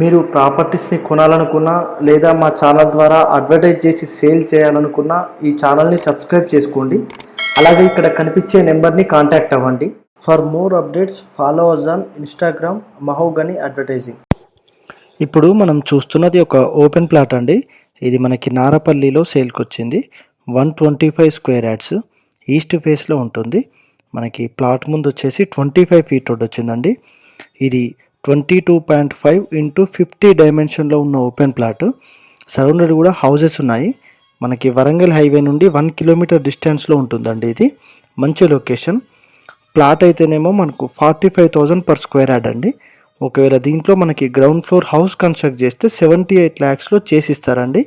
మీరు ప్రాపర్టీస్ని కొనాలనుకున్నా లేదా మా ఛానల్ ద్వారా అడ్వర్టైజ్ చేసి సేల్ చేయాలనుకున్నా ఈ ఛానల్ని సబ్స్క్రైబ్ చేసుకోండి. అలాగే ఇక్కడ కనిపించే నెంబర్ని కాంటాక్ట్ అవ్వండి. For more updates follow us on Instagram Mahogany Advertising ఇప్పుడు మనం చూస్తున్నది ఒక ఓపెన్ ప్లాట్ అండి. ఇది మనకి నారపల్లిలో సేల్కి వచ్చింది one twenty five square yards east ఫేస్లో ఉంటుంది. మనకి ప్లాట్ ముందు వచ్చేసి ట్వంటీ ఫైవ్ ఫీట్ రోడ్ వచ్చిందండి. ఇది twenty two point five into fifty డైమెన్షన్లో ఉన్న ఓపెన్ ప్లాట్. సరౌండెడ్ కూడా హౌజెస్ ఉన్నాయి. మనకి వరంగల్ హైవే నుండి వన్ కిలోమీటర్ డిస్టెన్స్లో ఉంటుందండి ఇది. మంచి లొకేషన్. ప్లాట్ అయితేనేమో మనకు forty five thousand per square yard అండి. ఒకవేళ దీంట్లో మనకి గ్రౌండ్ ఫ్లోర్ హౌస్ కన్స్ట్రక్ట్ చేస్తే సెవెంటీ ఎయిట్ ల్యాక్స్లో చేసిస్తారండి.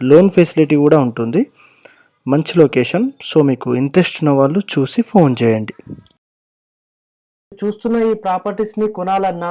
లోన్ ఫెసిలిటీ కూడా ఉంటుంది. మంచి లొకేషన్. సో మీకు ఇంట్రెస్ట్ ఉన్న వాళ్ళు చూసి ఫోన్ చేయండి. చూస్తున్న ఈ ప్రాపర్టీస్ని కొనాలన్నా